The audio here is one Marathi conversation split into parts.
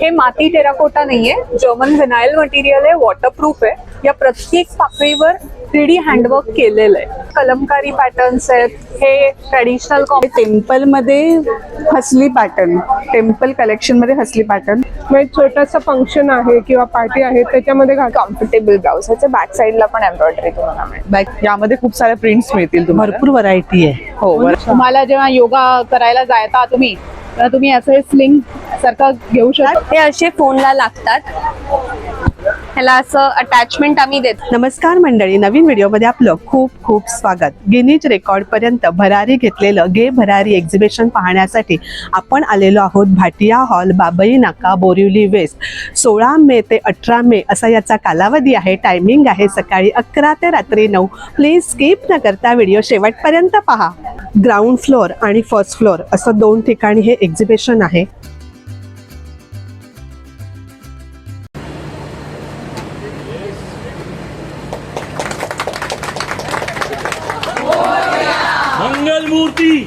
हे माती टेराकोटा नाहीये. जर्मन व्हिनाईल मटेरियल आहे वॉटरप्रूफ आहे. या प्रत्येक पाकळीवर थ्री डी हँडवर्क केलेलं आहे. कलमकारी पॅटर्न्स आहेत. हे ट्रॅडिशनल टेम्पलमध्ये हसली पॅटर्न टेम्पल कलेक्शनमध्ये हसली पॅटर्न म्हणजे छोटंसं फंक्शन आहे किंवा पार्टी आहे त्याच्यामध्ये कम्फर्टेबल ब्लाउज ह्याच्या बॅक साईडला पण एम्ब्रॉयडरी तुम्हाला मिळेल. बॅक यामध्ये खूप साऱ्या प्रिंट्स मिळतील भरपूर व्हरायटी आहे. हो. तुम्हाला जेव्हा योगा करायला जायता तुम्ही तेव्हा तुम्ही असं स्लिंग सारखं घेऊ शकता. हे असे फोनला लागतात. ह्याला असं अटॅचमेंट आम्ही देतो. नमस्कार मंडळी नवीन व्हिडिओमध्ये आपलं खूप खूप स्वागत. गिनीज रेकॉर्ड पर्यंत भरारी घेतलेलं गे भरारी एक्झिबिशन पाहण्यासाठी आपण आलेलो आहोत भाटिया हॉल बाबई नाका बोरिवली वेस्ट सोळा मे ते अठरा मे असा याचा कालावधी आहे टायमिंग आहे सकाळी अकरा ते रात्री नऊ. प्लीज स्किप न करता व्हिडिओ शेवटपर्यंत पहा. ग्राउंड फ्लोअर आणि फर्स्ट फ्लोअर असं दोन ठिकाणी हे एक्झिबिशन आहे. मंगलमूर्ती!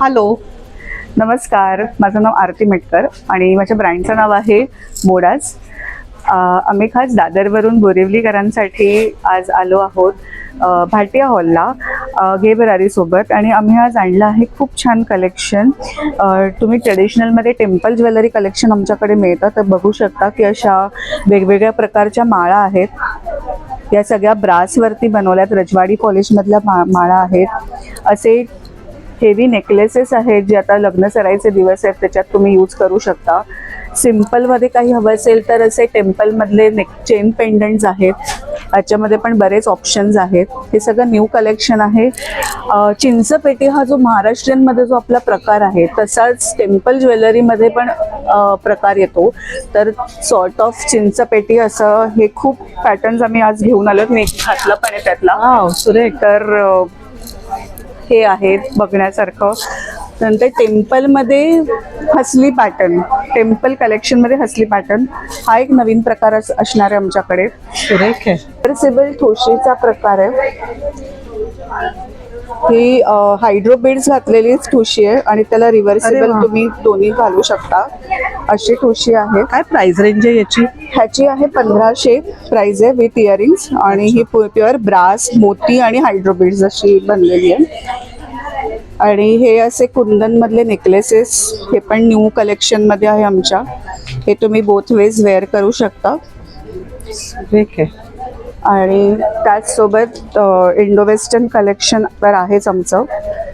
हॅलो. नमस्कार. माझं नाव आरती मेटकर आणि माझ्या ब्रँडचं नाव आहे मोडाज आम्ही खास दादरवरून बोरिवलीकरांसाठी आज आलो आहोत भाटिया हॉलला अं, गे बरारीसोबत आणि आम्ही आज आणलं आहे खूप छान कलेक्शन. तुम्ही ट्रेडिशनलमध्ये टेम्पल ज्वेलरी कलेक्शन आमच्याकडे मिळतं तर बघू शकता की अशा वेगवेगळ्या प्रकारच्या माळा आहेत. या सगळ्या ब्रासवरती बनवल्यात रजवाडी कॉलेजमधल्या मा माळा आहेत. असे हेवी नेकलेसेस आहेत जे आता लग्न सराईचे दिवस आहेत त्याच्यात तुम्ही यूज करू शकता. सिम्पलमध्ये काही हवं असेल तर असे टेम्पलमधले नेक चेन पेंडंट्स आहेत. याच्यामध्ये पण बरेच ऑप्शन्स आहेत. हे सगळं न्यू कलेक्शन आहे. चिंचपेटी हा जो महाराष्ट्रीयनमध्ये जो आपला प्रकार आहे तसाच टेम्पल ज्वेलरीमध्ये पण प्रकार येतो. तर सॉर्ट ऑफ चिंचपेटी असं हे खूप पॅटर्न्स आम्ही आज घेऊन आलो मी घातला पण आहे त्यातला. सुरेख. तर हे आहेत बघण्यासारखं. नंतर टेम्पलमध्ये हसली पॅटर्न टेम्पल कलेक्शनमध्ये हसली पॅटर्न हा एक नवीन प्रकार अस- असणार आहे आमच्याकडे. सुरेख आहे. रिव्हर्सिबल ठोशीचा प्रकार आहे. ही हायड्रो बीड्स घातलेली ठोशी आहे आणि त्याला रिव्हर्सिबल. तुम्ही दोन्ही घालू शकता. अशी ठोशी आहे. काय प्राइस रेंज आहे याची? ह्याची आहे पंधराशे. प्राइस आहे विथ इयरिंग्स आणि ही प्युअर ब्रास मोती आणि हायड्रो बीड्स अशी बनलेली आहे. आणि हे असे कुंदन मधले नेकलेसेस हे पण न्यू कलेक्शनमध्ये आहे आमच्या. हे तुम्ही बोथ वेज वेअर करू शकता. सुरेख आहे. आणि त्याचसोबत इंडो वेस्टर्न कलेक्शन तर आहेच आमचं.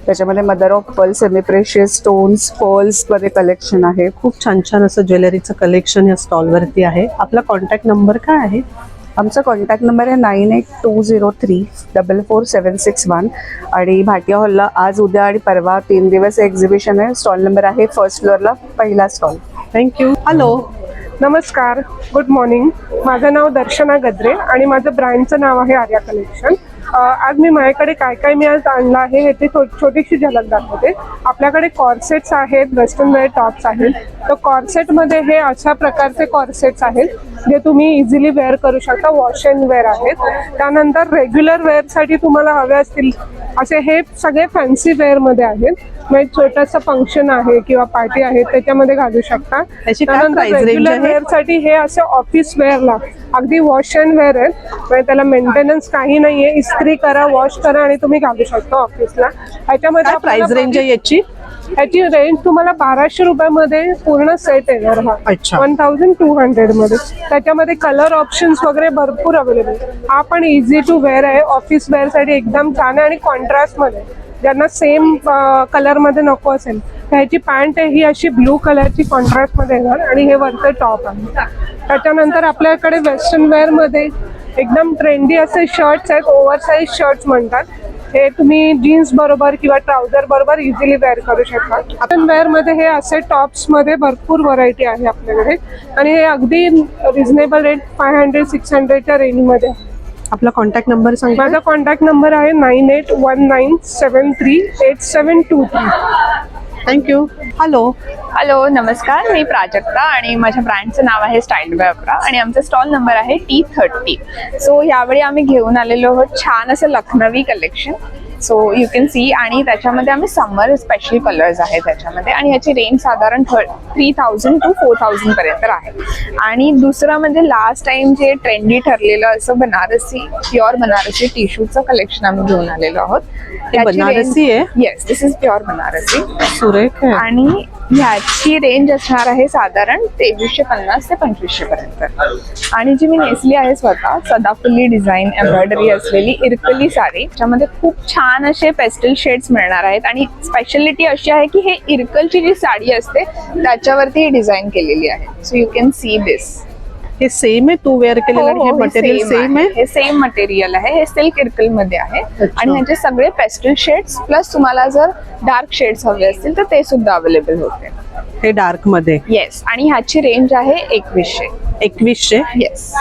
त्याच्यामध्ये mother of pearl semiprecious stones पर्ल्समध्ये collection आहे. खूप छान छान असं ज्वेलरीचं कलेक्शन या स्टॉलवरती आहे. आपला कॉन्टॅक्ट नंबर काय आहे? आमचा कॉन्टॅक्ट नंबर आहे nine eight two zero three double four seven six one आणि भाटिया हॉलला आज उद्या आणि परवा तीन दिवस एक्झिबिशन आहे. स्टॉल नंबर आहे फर्स्ट फ्लोअरला पहिला स्टॉल थँक्यू हॅलो नमस्कार गुड मॉर्निंग माझं नाव दर्शना गद्रे आणि माझं ब्रँडचं नाव आहे आर्या कलेक्शन आज मी माझ्याकडे काय काय मी आज आणलं आहे ह्याची थो छोटीशी झलक दाखवते. आपल्याकडे कॉर्सेट्स आहेत वेस्टर्न वेअर टॉप्स आहेत. तर कॉर्सेटमध्ये हे अशा प्रकारचे कॉर्सेट्स आहेत जे तुम्ही इझिली वेअर करू शकता वॉश अँड वेअर आहेत. त्यानंतर रेग्युलर वेअरसाठी तुम्हाला हवे असतील असे हे सगळे फॅन्सी वेअरमध्ये आहेत. म्हणजे छोटंसं फंक्शन आहे किंवा पार्टी आहे त्याच्यामध्ये घालू शकता. रेग्युलर आहे? वेअरसाठी हे असे ऑफिस वेअरला अगदी वॉश अँड वेअर आहेत. म्हणजे त्याला मेंटेनन्स काही नाहीये इस्त्री करा वॉश करा आणि तुम्ही घालू शकता ऑफिसला ह्याच्यामध्ये प्राइस रेंज आहे याची? ह्याची रेंज तुम्हाला बाराशे रुपयामध्ये पूर्ण सेट येणार हा. अच्छा. वन थाउजंड टू हंड्रेडमध्ये. त्याच्यामध्ये कलर ऑप्शन्स वगैरे भरपूर अवेलेबल हा पण इझी टू वेअर आहे. ऑफिस वेअरसाठी एकदम छान आहे आणि कॉन्ट्रास्टमध्ये. ज्यांना सेम कलरमध्ये नको असेल तर ह्याची पॅन्ट आहे ही अशी ब्लू कलरची कॉन्ट्रास्टमध्ये येणार आणि हे वरचं टॉप आहे. त्याच्यानंतर आपल्याकडे वेस्टर्न वेअरमध्ये एकदम ट्रेंडी असे शर्ट्स आहेत ओव्हर साईज शर्ट्स म्हणतात. हे तुम्ही जीन्स बरोबर किंवा ट्राउझर बरोबर इझिली वेअर करू शकता. आपण वेअरमध्ये हे असे टॉप्समध्ये भरपूर व्हरायटी आहे आपल्याकडे. आणि हे अगदी reasonable rate five hundred six हंड्रेडच्या रेंजमध्ये. आपला कॉन्टॅक्ट नंबर सांगा माझा कॉन्टॅक्ट नंबर आहे nine eight one nine seven three eight seven two three thank you hello hello नमस्कार. मी प्राजक्ता आणि माझ्या ब्रँडचं नाव आहे स्टाईल बाय अकरा आणि आमचा स्टॉल नंबर आहे टी थर्टी. सो यावेळी आम्ही घेऊन आलेलो आहोत छान असं Lucknowi collection so you can see आणि त्याच्यामध्ये आम्ही समर स्पेशल कलर्स आहेत त्याच्यामध्ये आणि ह्याची रेंज साधारण थ three thousand two four thousand पर्यंत आहे. आणि दुसरं म्हणजे लास्ट टाइम जे ट्रेंडी ठरलेलं असं बनारसी प्युअर बनारसी टिश्यूचं कलेक्शन आम्ही घेऊन आलेलो आहोत. बनारसी आहे? Yes this is pure Banarasi. सुरेख आहे. आणि ह्याची रेंज असणार आहे साधारण तेवीसशे पन्नास ते पंचवीसशे पर्यंत. आणि जी मी नेसली आहे स्वतः सदाफुल्ली डिझाईन एम्ब्रॉयडरी असलेली इरकली साडी त्याच्यामध्ये खूप छान असे पेस्टल शेड्स मिळणार आहेत. आणि स्पेशालिटी अशी आहे की हे इरकलची जी साडी असते त्याच्यावरती ही डिझाईन केलेली आहे. So you can see this हे सेम आहे तू वेअर केलेलं आणि हे मटेरियल सेम आहे. हे सेम मटेरियल आहे. हे सिल्क इरकलमध्ये आहे. आणि ह्याचे सगळे पेस्टल शेड्स प्लस तुम्हाला जर डार्क शेड्स हवे असतील तर ते सुद्धा अवेलेबल होते. हे डार्कमध्ये. येस आणि ह्याची रेंज आहे एकवीसशे. एकवीसशे? येस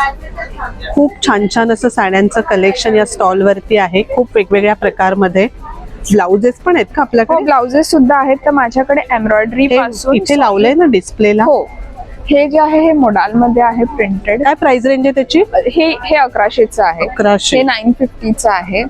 खूप छान छान असं साड्यांचं कलेक्शन या स्टॉल वरती आहे. खूप वेगवेगळ्या प्रकारमध्ये. ब्लाउजेस पण आहेत का हो आपल्याकडे ब्लाउजेस सुद्धा आहेत. तर माझ्याकडे एम्ब्रॉयडरी हे पासून इथे लावलंय ना डिस्प्लेला हो. हे जे आहे हे मोडाल मध्ये आहे प्रिंटेड काय प्राइस रेंज आहे त्याची? हे हे अकराशेचं आहे. अकराशे. हे नाईन फिफ्टीचं आहे.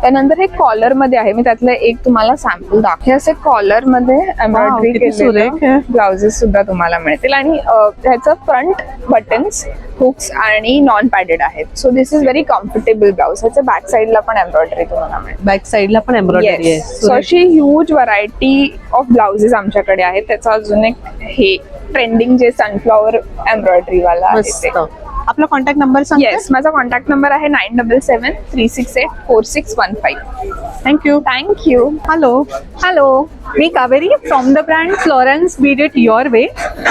त्यानंतर हे कॉलरमध्ये आहे. मी त्यातलं एक तुम्हाला सॅम्पल दाखव हे असे कॉलरमध्ये एम्ब्रॉयडरी. ब्लाउजेस सुद्धा तुम्हाला मिळतील. आणि ह्याचं फ्रंट बटन्स हुक्स आणि नॉन पॅडेड आहेत so this is very comfortable blouse ह्याच्या बॅक साईडला पण एम्ब्रॉयडरी तुम्हाला मिळेल. बॅक साईडला पण एम्ब्रॉयडरी आहे. सो सुरेख. अशी ह्यूज व्हरायटी ऑफ ब्लाउजेस आमच्याकडे आहेत. त्याचं अजून एक हे ट्रेंडिंग जे सनफ्लॉवर एम्ब्रॉयडरी वाला आपला कॉन्टॅक्ट नंबर सांग येस माझा कॉन्टॅक्ट नंबर आहे nine double seven three six eight four six one five thank you thank you hello hello me Kaveri from the brand Florence bead it your way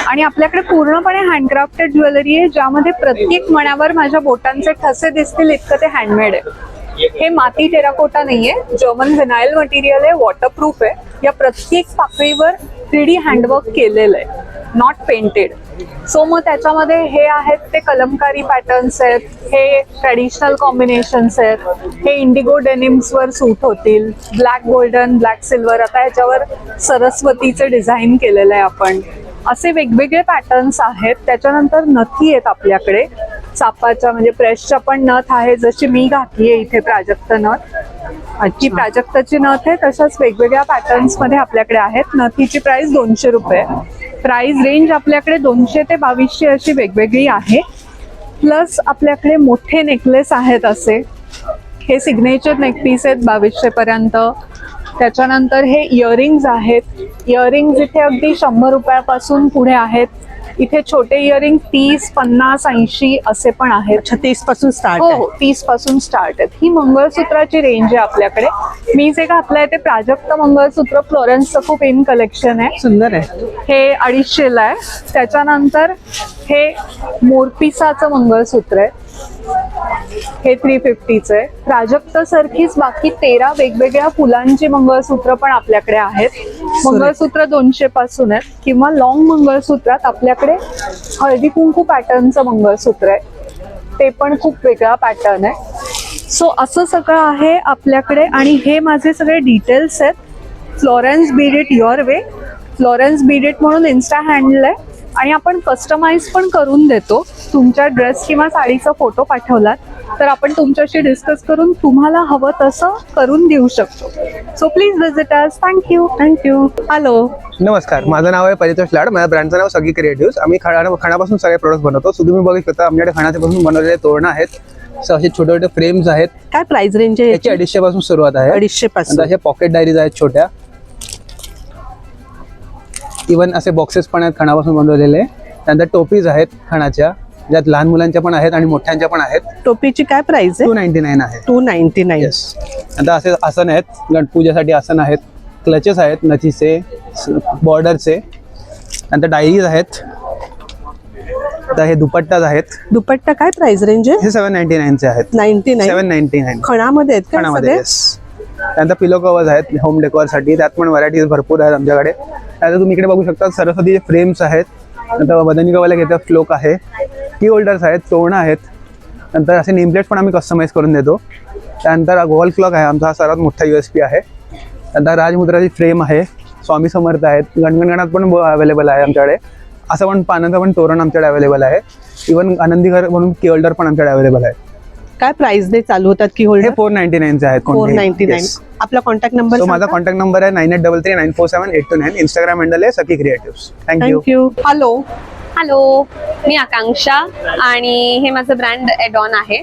आणि आपल्याकडे पूर्णपणे हँडक्राफ्टेड ज्वेलरी आहे ज्यामध्ये प्रत्येक मण्यावर माझ्या बोटांचे ठसे दिसतील इतकं ते हँडमेड आहे. हे माती टेराकोटा नाहीये जर्मन व्हिनाईल मटेरियल आहे वॉटरप्रूफ आहे. या प्रत्येक पाकळीवर थ्री डी हँडवर्क केलेलं आहे नॉट पेंटेड सो मग त्याच्यामध्ये हे आहेत ते कलमकारी पॅटर्न्स आहेत हे ट्रॅडिशनल कॉम्बिनेशन्स आहेत हे इंडिगो डेनिम्सवर सूट होतील ब्लॅक गोल्डन ब्लॅक सिल्वर आता याच्यावर सरस्वतीचं डिझाईन केलेलं आहे आपण. असे वेगवेगळे पॅटर्न्स आहेत. त्याच्यानंतर नथी आहेत आपल्याकडे. चापाच्या म्हणजे प्रेसच्या पण नथ आहे. जशी मी घातली आहे इथे प्राजक्त नथ. ही प्राजक्ताची नथ आहे. तशाच वेगवेगळ्या पॅटर्न्समध्ये आपल्याकडे आहेत. नथीची प्राइस दोनशे रुपये. प्राइस रेंज आपल्याकडे दोनशे ते बावीसशे अशी वेगवेगळी आहे. प्लस आपल्याकडे मोठे नेकलेस आहेत असे. हे सिग्नेचर नेकपीस आहेत बावीसशे पर्यंत. त्याच्यानंतर हे इयरिंग्ज आहेत. इयरिंग्ज इथे अगदी शंभर रुपयापासून पुढे आहेत. इथे छोटे इयरिंग तीस पन्नास ऐंशी असे पण आहेत. छत्तीसपासून स्टार्ट हो हो तीसपासून स्टार्ट आहेत. ही मंगळसूत्राची रेंज आहे आपल्याकडे. मी जे घातलंय ते प्राजक्त मंगळसूत्र फ्लोरेन्सचं खूप इन कलेक्शन आहे. सुंदर आहे. हे अडीचशेला आहे. त्याच्यानंतर हे मोरपिसाचं मंगळसूत्र आहे. हे थ्री फिफ्टीचं आहे. प्राजक्त सारखीच बाकी तेरा वेगवेगळ्या फुलांची मंगळसूत्र पण आपल्याकडे आहेत. मंगळसूत्र दोनशे पासून आहेत किंवा लॉंग मंगळसूत्रात आपल्याकडे हळदी कुंकू पॅटर्नचं मंगळसूत्र आहे. ते पण खूप वेगळा पॅटर्न आहे. सो असं सगळं आहे आपल्याकडे आणि हे माझे सगळे डिटेल्स आहेत. Florence bead it your way Florence bead it म्हणून इन्स्टा हँडल आहे. आणि आपण कस्टमाइज पण करून देतो. तुमच्या ड्रेस किंवा साडीचा फोटो पाठवलात तर आपण तुमच्याशी डिस्कस करून तुम्हाला हवं तसं करून देऊ शकतो. So please visit us thank you thank you hello नमस्कार. माझं नाव आहे परितोष लाड. माझ्या ब्रँडचं नाव सगळी क्रिएटिव्स. आम्ही खणा खणापासून सगळे प्रोडक्ट बनवतो. सो तुम्ही बघू शकता आमच्याकडे खणाच्यापासून बनवलेले तोरणं आहेत. सो असे छोटे छोटे फ्रेम्स आहेत. काय प्राइस रेंज आहे याची? अडीचशे पासून सुरुवात आहे. अडीचशे पासून असे पॉकेट डायरीज आहेत छोट्या. इवन असे बॉक्सेस पण आहेत खणापासून बनवलेले. त्यानंतर टोपीज आहेत खणाच्या ज्यात लहान मुलांच्या पण आहेत आणि मोठ्यांच्या पण आहेत. टोपीची काय प्राइस टू आहे? नाईन्टी नाईन आहे. टू नाईन्टी नाईन येस नंतर असे आसन आहेत गणपूजेसाठी आसन आहेत क्लचेस आहेत नथीचे बॉर्डरचे नंतर डायरीज आहेत तर हे दुपट्टाज आहेत. दुपट्टा काय प्राइस रेंज आहे? हे सेवन नाईन्टी नाईनचे आहेत. Ninety seven nine ninety nine खणामध्ये आहेत का खणामध्ये सगळे येस त्यानंतर पिलो कवर्स आहेत होम डेकोरसाठी त्यात पण व्हरायटीज भरपूर आहेत आमच्याकडे. त्यानंतर तुम्ही इकडे बघू शकता सरस्वतीचे फ्रेम्स आहेत. नंतर बदनी कवाला घेतात फ्लोक आहे. की होल्डर्स आहेत तोरणं आहेत. नंतर असे नेमप्लेट पण आम्ही कस्टमाइज करून देतो. त्यानंतर वॉल क्लॉक आहे आमचा हा सर्वात मोठा यू एस पी आहे. नंतर राजमुद्राची फ्रेम आहे स्वामी समर्थ आहेत. गणगणगणात पण अवेलेबल आहे आमच्याकडे. असं पण पानाचं पण तोरण आमच्याकडे अवेलेबल आहे. इवन आनंदी घर म्हणून की होल्डर पण आमच्याकडे अवेलेबल आहे. काय प्राइस दे चालू होतात की होल्डर फोर नाईन्टी नाईनचे आहेत फोर नाईन्टी नाईन आपला कॉन्टॅक्ट नंबर माझा कॉन्टॅक्ट नंबर आहे nine eight double three nine four seven eight two nine Instagram handle आहे Sakhi creative thank you hello hello मी आकांक्षा आणि हे माझं ब्रँड एडॉन आहे.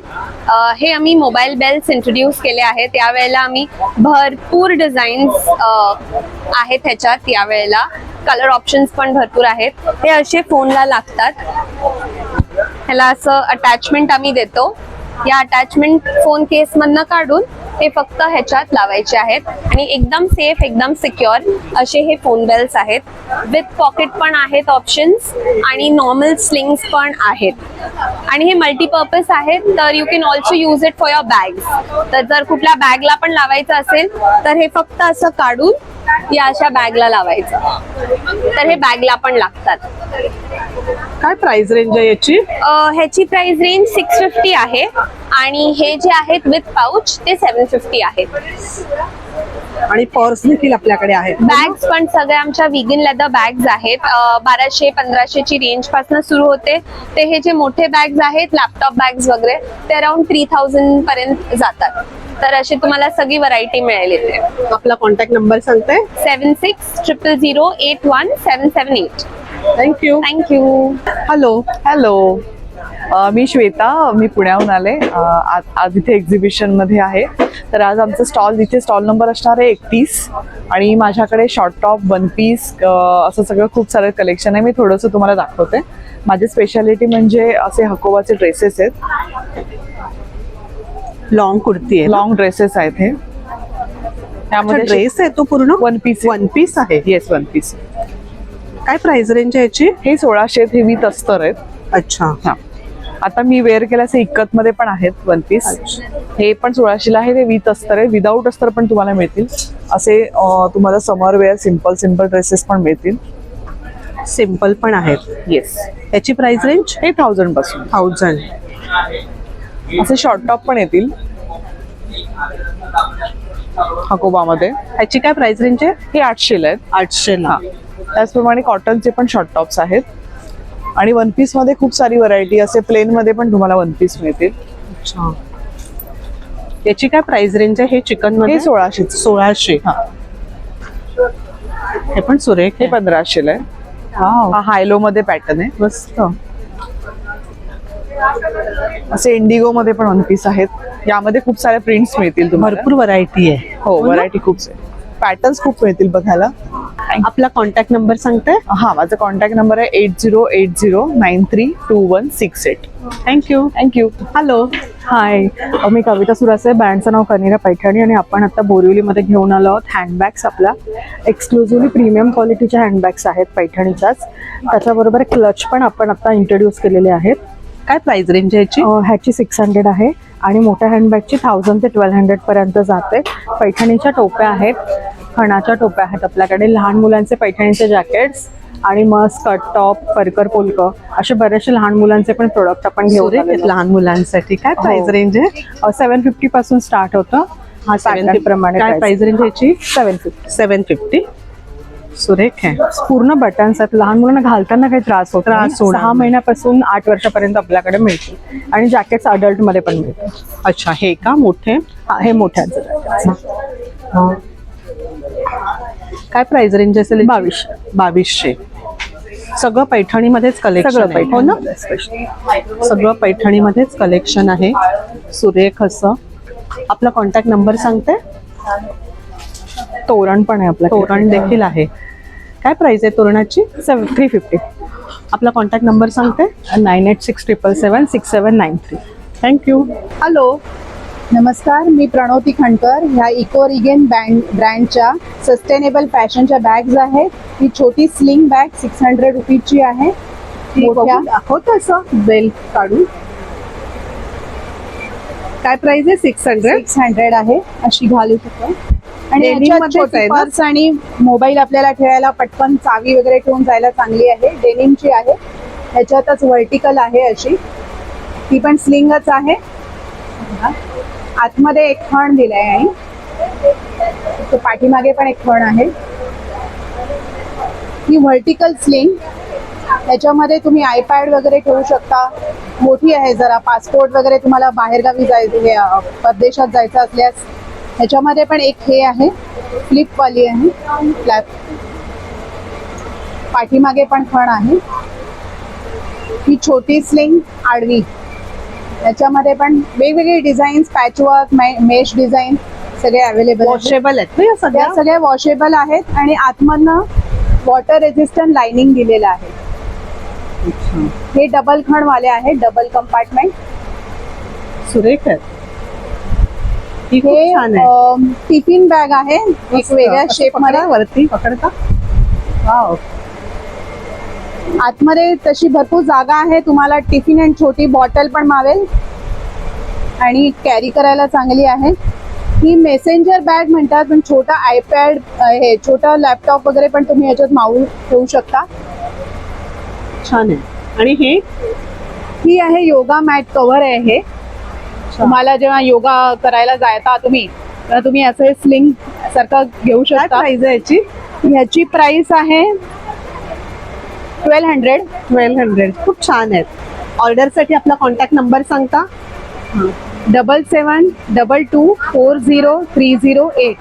हे आम्ही मोबाईल बेल्स इंट्रोड्यूस केले आहेत. त्यावेळेला आम्ही भरपूर डिझाईन्स आहेत ह्याच्यात यावेळेला. कलर ऑप्शन्स पण भरपूर आहेत. हे असे फोनला लागतात. ह्याला असं अटॅचमेंट आम्ही देतो. या अटॅचमेंट फोन केसमधनं काढून हे फक्त ह्याच्यात लावायचे आहेत. आणि एकदम सेफ एकदम सिक्युअर असे हे फोन बेल्स आहेत. विथ पॉकेट पण आहेत ऑप्शन्स आणि नॉर्मल स्लिंग्स पण आहेत. आणि हे मल्टीपर्पज आहेत तर you can also use it for your bag तर जर कुठल्या बॅगला पण लावायचं असेल तर हे फक्त असं काढून या अशा बॅगला लावायचं. तर हे बॅगला पण लागतात. काय प्राइस रेंज आहे याची? ह्याची प्राइस रेंज सिक्स फिफ्टी आहे. आणि हे जे आहेत विथ पाऊच ते सेवन फिफ्टी आहेत आणि पर्स देखील आपल्याकडे आहेत. बॅग्स पण सगळ्या आमच्या विगिन लेदर बॅग्स आहेत. बाराशे पंधराशेची रेंजपासून सुरू होते. ते हे जे मोठे बॅग्स आहेत लॅपटॉप बॅग्स वगैरे ते अराउंड थ्री थाउजंड पर्यंत जातात. तर अशी तुम्हाला सगळी व्हरायटी मिळेल इथे. आपला कॉन्टॅक्ट नंबर सांगते. Seven six triple zero eight one seven seven eight thank you thank you hello hello अ, मी श्वेता मी पुण्याहून आले. अ, आज इथे एक्झिबिशनमध्ये आहे. तर आज आमचं स्टॉल इथे स्टॉल नंबर असणार आहे एकतीस. आणि माझ्याकडे शॉर्ट टॉप वन पीस असं सगळं खूप सारं कलेक्शन आहे. मी थोडंसं तुम्हाला दाखवते. माझी स्पेशालिटी म्हणजे असे हकोबाचे ड्रेसेस आहेत. लॉंग कुर्ती आहे लॉंग ड्रेसेस आहेत हे. त्यामध्ये ड्रेस आहे तो पूर्ण? वन पीस वन पीस आहे? येस वन पीस काय प्राइस रेंज आहे याची? हे सोळाशे हे विथ अस्तर आहेत. अच्छा. हा. आता मी वेअर केल्याचे इक्कत मध्ये पण आहेत वन पीस हे पण सोळाशेला आहे ते विथ अस्तर आहे. विदाऊट अस्तर पण तुम्हाला मिळतील. असे तुम्हाला summer wear simple simple dresses पण मिळतील. सिंपल पण आहेत. येस याची प्राइस रेंज हे थाउजंडपासून. थाउजंड असे शॉर्ट टॉप पण येतील. हकोबामध्ये. याची काय प्राइस रेंज आहे? हे आठशेला आहेत. आठशे हा. त्याचप्रमाणे कॉटनचे पण शॉर्ट टॉप्स आहेत. आणि वन पीसमध्ये खूप सारी व्हरायटी असे प्लेन मध्ये पण तुम्हाला वन पीस मिळतील. अच्छा. याची काय प्राइस रेंज आहे? हे चिकनमध्ये? सोळाशे सोळाशे. हा. हे पण सुरेख हे. पंधराशेला आहे. हा हायलो मध्ये पॅटर्न आहे. मस्त. असे इंडिगो मध्ये पण वन पीस आहेत. यामध्ये खूप साऱ्या प्रिंट्स मिळतील तुम्हाला. भरपूर व्हरायटी आहे. हो व्हरायटी खूप पॅटर्न्स खूप मिळतील बघायला. आपला कॉन्टॅक्ट नंबर सांगते हा माझा कॉन्टॅक्ट नंबर आहे eight zero eight zero nine three two one six eight thank you thank you hello hi मी कविता सुरासे ब्रँडचं नाव कनिरा पैठणी आणि आपण आता बोरिवलीमध्ये घेऊन आलो आहोत. हँडबॅग्स आपल्या एक्सक्लुझिव्हली प्रीमियम क्वालिटीच्या हँडबॅग्स आहेत पैठणीच्याच. त्याच्याबरोबर क्लच पण आपण आता इंट्रोड्यूस केलेले आहेत. काय प्राइस रेंज आहे याची? अं, ह्याची सिक्स हंड्रेड आहे आणि मोठ्या हँडबॅगची थाउजंड ते ट्वेल्व हंड्रेडपर्यंत जाते. पैठणीच्या टोप्या आहेत. खणाच्या टोप्या आहेत आपल्याकडे. लहान मुलांचे पैठणीचे जॅकेट्स आणि मग स्कर्ट टॉप परकर पोलक असे बरेचसे लहान मुलांचे पण प्रोडक्ट आपण आहेत लहान मुलांसाठी. काय प्राइस हो. रेंज आहे? सेवन फिफ्टी पासून स्टार्ट होतं. हा Pattern प्रमाणे काय प्राइस रेंज याची? सेवन फिफ्टी सेवन फिफ्टी सुरेख आहे पूर्ण बटन्स आहेत लहान मुलांना घालताना काही त्रास होत त्रास सहा. महिन्यापासून आठ वर्षापर्यंत आपल्याकडे मिळतील. आणि जॅकेट्स अडल्टमध्ये पण मिळतात अच्छा हे का? मोठे? हा, हे मोठ्यांचं. jackets. काय प्राइस रेंज असेल? बावीसशे. बावीसशे. सगळं पैठणीमध्येच कलेक्शन सगळं आहे. हो ना? पैठणी सगळं पैठणीमध्येच कलेक्शन आहे. सुरेख असं. आपला कॉन्टॅक्ट नंबर सांगते? तोरण पण आहे आपलं तोरण देखील आहे. काय प्राइस आहे तोरणाची? सेवन थ्री फिफ्टी आपला कॉन्टॅक्ट नंबर सांगते. Nine eight six triple seven six seven nine three thank you hello नमस्कार मी प्रणवती खंडकर. ह्या इको रिगेन बँड ब्रँडच्या सस्टेनेबल फॅशनच्या बॅग्स आहेत. ही छोटी स्लिंग बॅग सिक्स हंड्रेड रुपीजची आहे. मोठ्या दाखवत असं बेल काढून. काय प्राइस आहे? सिक्स हंड्रेड सिक्स हंड्रेड आहे. अशी घालू शकतो. आणि याच्यात? पर्स आणि मोबाईल आपल्याला ठेवायला पटकन चावी वगैरे ठेवून जायला चांगली आहे. डेनिमची आहे ह्याच्यातच व्हर्टिकल आहे अशी. ती पण स्लिंगच आहे. आतमध्ये एक खण दिलाय आणि पाठीमागे पण एक खण आहे. ही व्हर्टिकल स्लिंग त्याच्यामध्ये तुम्ही आयपॅड वगैरे ठेवू शकता. मोठी आहे जरा. पासपोर्ट वगैरे तुम्हाला बाहेरगावी जायचं परदेशात जायचं असल्यास ह्याच्यामध्ये पण एक हे आहे फ्लिपवाली आहे. फ्लॅप पाठीमागे पण खण आहे. ही छोटी स्लिंग आडवी. याच्यामध्ये पण वेगवेगळे डिझाईन्स पॅचवर्क मेश डिझाईन सगळे अवेलेबल वॉशेबल आहेत सगळ्या? सगळ्या वॉशेबल आहेत आणि आतमधनं वॉटर रेजिस्टंट लाइनिंग दिलेलं आहे. हे डबल खण वाले आहे डबल कंपार्टमेंट सुरेख आहेत ही खूप हे छान आहे. टिफिन बॅग आहे एक वेगळ्या असं शेपमध्ये. पकडा वरती. पकडता? वाव. आतमध्ये तशी भरपूर जागा आहे तुम्हाला टिफिन आणि छोटी बॉटल पण मावेल. आणि कॅरी करायला चांगली आहे. ही मेसेंजर बॅग म्हणतात पण छोटा आयपॅड हे छोटा लॅपटॉप वगैरे पण तुम्ही याच्यात मावून ठेवू शकता. छान आहे. आणि हे? ही आहे योगा मॅट कव्हर आहे हे. तुम्हाला जेव्हा योगा करायला जाता तुम्ही तेव्हा तुम्ही असं स्लिंग सारखं घेऊ शकता. प्राइस आहे याची? ह्याची प्राइस आहे ट्वेल्व हंड्रेड ट्वेल्व हंड्रेड खूप छान आहेत ऑर्डरसाठी आपला कॉन्टॅक्ट नंबर सांगता? Double seven double two four zero three zero eight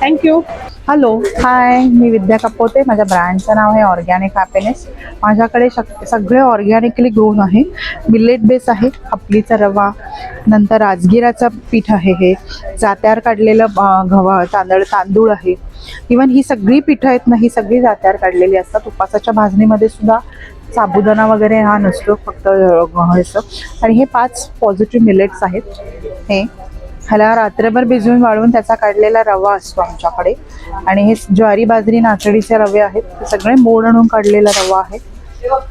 thank you hello hi मी विद्या कपोते. माझ्या ब्रँडचं नाव आहे ऑर्गॅनिक हॅपीनेस माझ्याकडे शक सगळे ऑर्गॅनिकली ग्रोन आहे. मिलेट बेस आहे. खपलीचा रवा नंतर राजगिराचं पीठ आहे हे. जात्यावर काढलेलं गव्हा तांदळ तांदूळ आहे. इवन ही सगळी पिठं आहेत ना ही सगळी जात्यावर काढलेली असतात. उपासाच्या भाजणीमध्ये सुद्धा साबुदाणा वगैरे हा नसतो फक्त गव्हाचं आणि हे पाच पॉझिटिव्ह मिलेट्स आहेत. हे ह्याला रात्रभर भिजवून वाळवून त्याचा काढलेला रवा असतो आमच्याकडे. आणि हे ज्वारी बाजरी नाचडीचे रवे आहेत. ते सगळे मोड आणून काढलेला रवा आहे.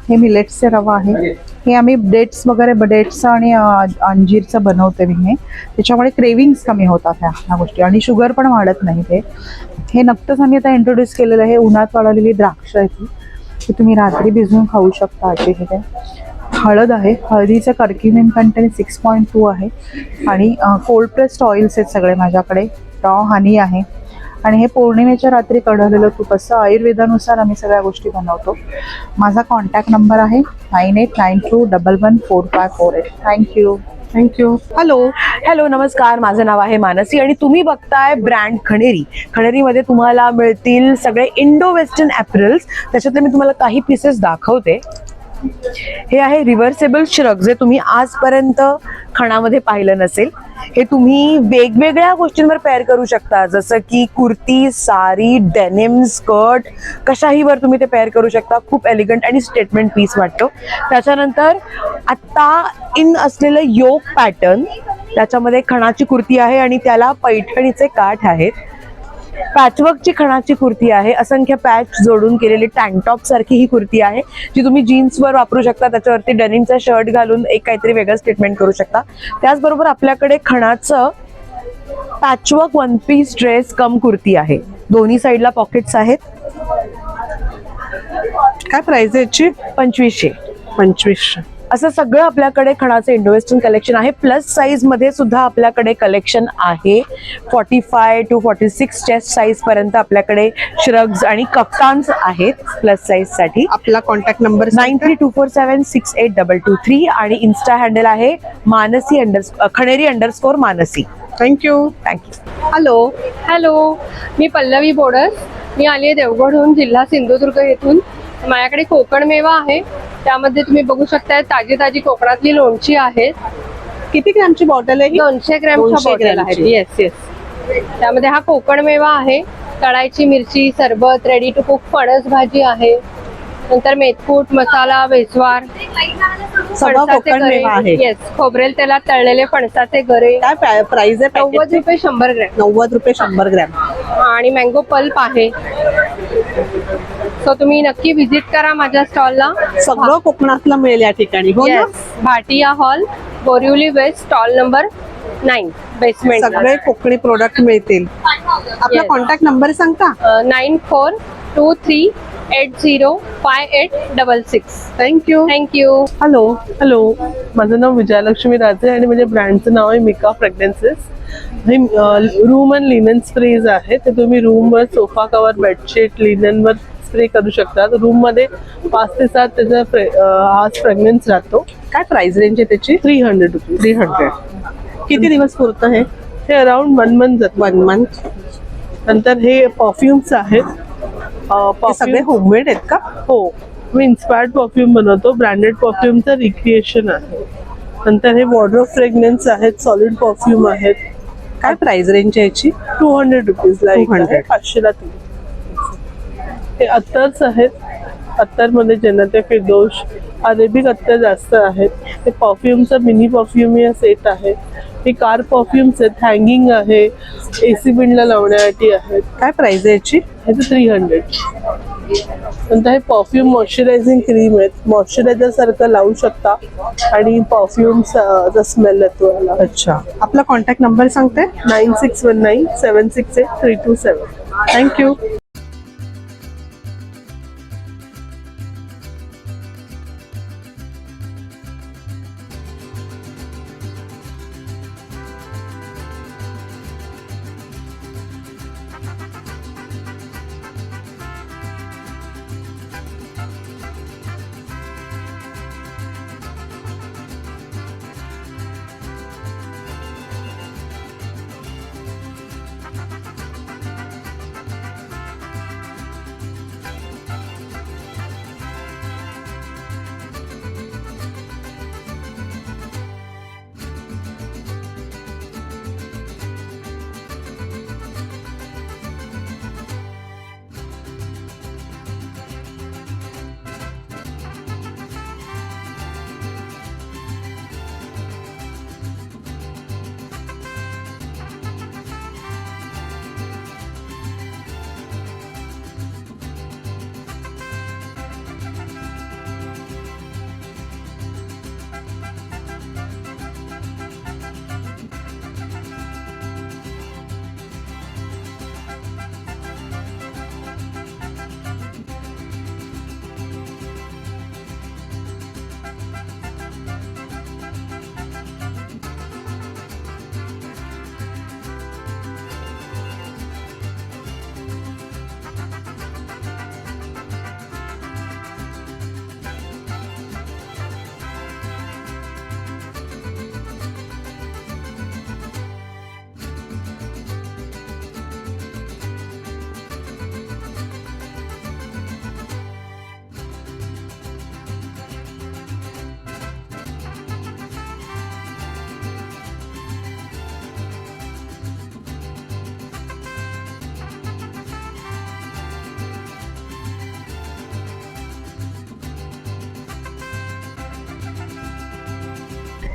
हे मिलेट्सचे रवा आहे. हे आम्ही डेट्स वगैरे डेट्सचं आणि अंजीरचं बनवते मी हे. त्याच्यामुळे क्रेविंग्स कमी होतात ह्या ह्या गोष्टी. आणि शुगर पण वाढत नाही ते. हे नक्कीच आम्ही आता इंट्रोड्यूस केलेलं आहे. उन्हात वाढवलेली द्राक्ष आहे ती ती तुम्ही रात्री भिजवून खाऊ शकता अशी हे हळद आहे हळदीचं curcumin content six point two आहे आणि कोल्ड प्रेस्ड ऑइल्स आहेत सगळे माझ्याकडे. रॉ हनी आहे. आणि हे पौर्णिमेच्या रात्री कढवलेलं तूप असं आयुर्वेदानुसार आम्ही सगळ्या गोष्टी बनवतो. माझा कॉन्टॅक्ट नंबर आहे nine eight nine two double one four five four eight thank you thank you hello hello नमस्कार. माझं नाव आहे मानसी आणि तुम्ही बघताय ब्रँड खणेरी खणेरीमध्ये तुम्हाला मिळतील सगळे इंडो वेस्टर्न ॲप्रिल्स त्याच्यातले मी तुम्हाला काही पीसेस दाखवते. हे आहे रिव्हर्सेबल श्रग जे तुम्ही आजपर्यंत खणामध्ये पाहिलं नसेल हे तुम्ही वेगवेगळ्या गोष्टींवर पेअर करू शकता. जसं की कुर्ती साडी डेनिम स्कर्ट कशाहीवर तुम्ही ते पेअर करू शकता. खूप एलिगंट आणि स्टेटमेंट पीस वाटतो. त्याच्यानंतर आत्ता इन असलेलं योग पॅटर्न त्याच्यामध्ये खणाची कुर्ती आहे आणि त्याला पैठणीचे काठ आहेत. पॅचवर्कची खणाची कुर्ती आहे. असंख्य पॅच जोडून केलेली टँकटॉप सारखी ही कुर्ती आहे जी तुम्ही जीन्सवर वापरू शकता. त्याच्यावरती डेनिमचा शर्ट घालून एक काहीतरी वेगळं स्टेटमेंट करू शकता. त्याचबरोबर आपल्याकडे खणाचं patchwork one piece dress cum kurti आहे. दोन्ही साईडला पॉकेट्स आहेत. काय प्राइस आहे याची? पंचवीसशे. पंचवीसशे. असं सगळं आपल्याकडे खणाचं इंडो वेस्टर्न कलेक्शन आहे प्लस साईजमध्ये सुद्धा आपल्याकडे कलेक्शन आहे forty five two forty six chest size पर्यंत आपल्याकडे श्रग्स आणि कफ्तान्स आहेत प्लस साईजसाठी आपला contact number nine three two four seven six eight double two three आणि इन्स्टा हँडल आहे Mansi under Khaneri underscore Mansi thank you thank you hello hello मी पल्लवी बोडस मी आली आहे देवगडहून जिल्हा सिंधुदुर्ग येथून माझ्याकडे कोकण मेवा आहे त्यामध्ये तुम्ही बघू शकता ताजी ताजी कोकणातली लोणची आहे किती ग्रॅमची बॉटल आहे ही? दोनशे ग्रॅमच्या 200 बॉटल ग्रॅमची. येस येस त्यामध्ये हा कोकण मेवा आहे. तळायची मिरची सरबत रेडी टू कुक फणस भाजी आहे. नंतर मेथकूट मसाला वेसवार आहे. येस खोबरेल तेलात तळलेले फणसाचे गरे. काय प्राइस आहे नव्वद? रुपये शंभर ग्रॅम. नव्वद रुपये शंभर ग्रॅम. आणि मँगो पल्प आहे. सो तुम्ही नक्की व्हिजिट करा माझ्या स्टॉलला सगळं कोकणातलं मिळेल या ठिकाणी हो ना? Bhatia hall Borivali west stall number nine basement सगळे कोकणी प्रोडक्ट मिळतील. आपला. कॉन्टॅक्ट नंबर सांगता? Nine four two three eight zero five eight double six thank you thank you hello hello माझं नाव विजयलक्ष्मी राजे आणि माझ्या ब्रँडचं नाव आहे मिका फ्रेग्रन्सेस हे रूम अँड लिनन स्प्रेज आहे. ते तुम्ही रूमवर सोफा कवर बेडशीट लिननवर स्प्रे करू शकता रूममध्ये पाच ते सात त्याचा फ्रे हा फ्रेग्रन्स राहतो. काय प्राइस रेंज आहे त्याची? Three hundred rupees three hundred किती दिवस पुरतं हे? हे अराउंड वन मंथ जात. वन मंथ नंतर हे परफ्युम्स आहेत. सगळे होममेड आहेत का? हो. मी इन्स्पायर्ड परफ्यूम बनवतो. ब्रँडेड परफ्यूमचं रिक्रिएशन आहे. नंतर हे वॉर्डर फ्रेग्रन्स आहेत. सॉलिड परफ्यूम आहेत. काय प्राइस रेंज आहे याची? टू हंड्रेड रुपीजला एक 200. आहे पाचशेला तीन. हे अत्तर्स आहेत. अत्तरमध्ये जन्नत फिरदोष अरेबिक अत्तर जास्त आहेत. हे परफ्यूमचा मिनी परफ्यूम या सेट आहे. हे कार परफ्युम्स आहेत. हँगिंग आहे. ए सी बिंडला लावण्यासाठी आहेत. काय प्राइस आहे याची? ह्याचं थ्री हंड्रेड नंतर हे परफ्यूम मॉइश्चरायझिंग क्रीम आहेत. मॉइश्चरायझर सारखं लावू शकता. आणि परफ्युमचा स्मेल येतो याला अच्छा. आपला कॉन्टॅक्ट नंबर सांगते? Nine six one nine seven six eight three two seven. Thank you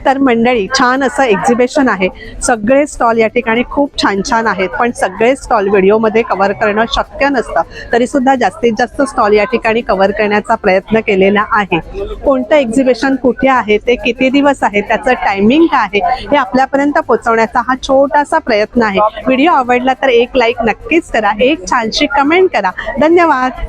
तर मंडळी छान असं एक्झिबिशन आहे. सगळे स्टॉल या ठिकाणी खूप छान छान आहेत. पण सगळे स्टॉल व्हिडिओमध्ये कव्हर करणं शक्य नसतं. तरी सुद्धा जास्तीत जास्त स्टॉल या ठिकाणी कव्हर करण्याचा प्रयत्न केलेला आहे. कोणतं एक्झिबिशन कुठे आहे? ते किती दिवस आहे? त्याचं टायमिंग काय आहे? हे आपल्यापर्यंत पोहोचवण्याचा हा छोटासा प्रयत्न आहे. व्हिडिओ आवडला तर एक लाईक नक्कीच करा. एक छानशी कमेंट करा. धन्यवाद.